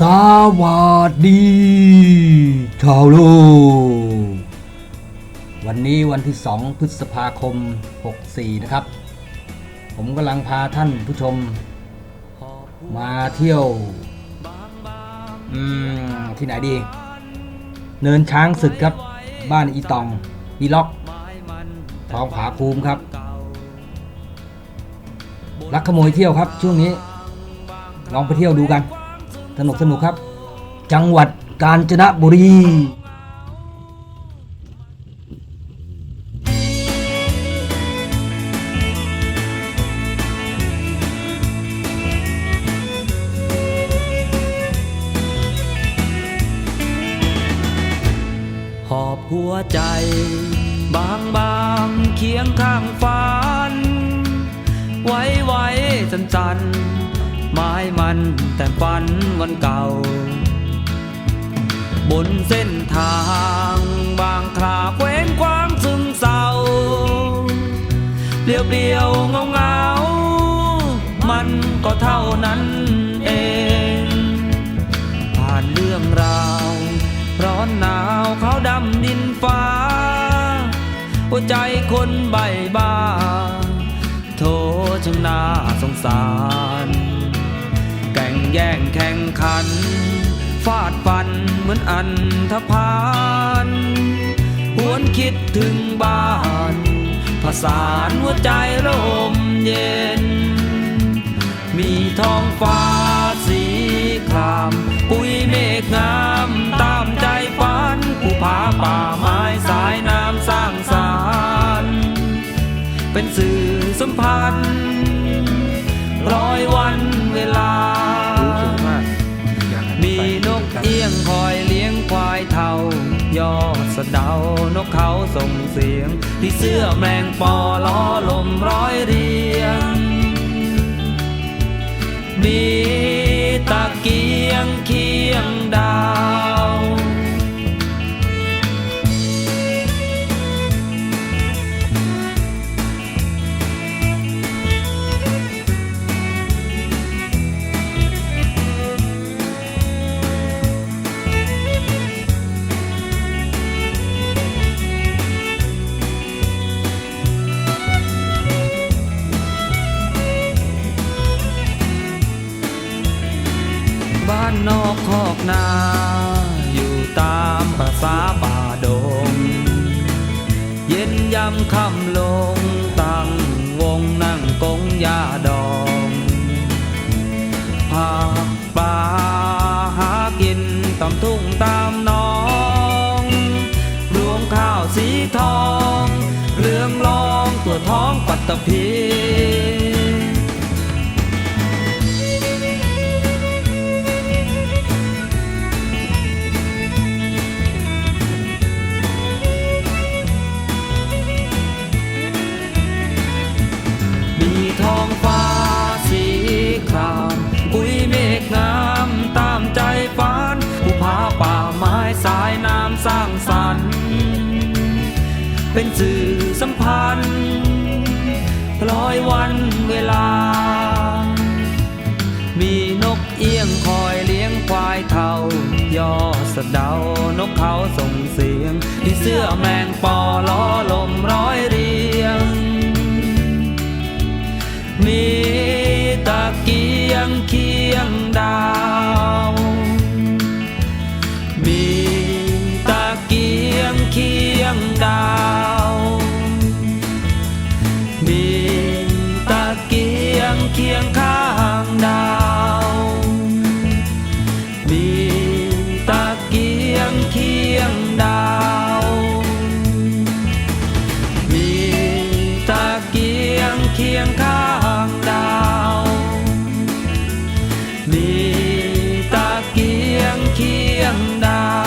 สวัสดีชาวโลกวันนี้วันที่ 2 พฤษภาคม 64 นะครับ ผมกำลังพาท่านผู้ชม มาเที่ยว อืม ที่ไหนดี เนินช้างศึกครับ บ้านอีตองวีล็อกทองผาภูมิครับ รักขโมยเที่ยวครับช่วงนี้ ลองไปเที่ยวดูกัน สนุกสนุกครับ จังหวัดกาญจนบุรีหอบหัวใจ บางบางเคียงข้างฝัน ไว้ไว้จันจัน ๆไม้มันแต่ฝันวันเก่า บนเส้นทางบางคราเคว้งคว้างซึมเศร้าเปลี่ยวเปลี่ยวเงาเงามันก็เท่านั้นเอง ผ่านเรื่องราว ร้อนหนาวเขาดำดินฟ้า หัวใจคนใบบ้า โทษช่างน่าสงสาร แย่งแข่งขัน ฟาดฟันเหมือนอันธพาลหวนคิดถึงบ้านผสานหัวใจลมเย็น มีท้องฟ้า กเขาส่งเสียง ที่เสื้อแมงปอล้อลมร้อยเรียง มีตะเกียงเคีานนอกคอกนา อยู่ตามประสาป่าดง เย็นยำค่ำลงตั้งวงนั่งกงยาดองผักปลาหากินตามทุ่งตามหนอง รวงข้าวสีทอง เรื่องรองตัวท้องปัตตภี เป็นสื่อสัมพันธ์ร้อยวันเวลา มีนกเอี้ยงคอยเลี้ยงควายเท่ายอสะเดานกเขาส่งเสียงที่เสื้อแมงปอล้อลมร้อยเรียง มีตะเกียงเคียงดา เคียงดา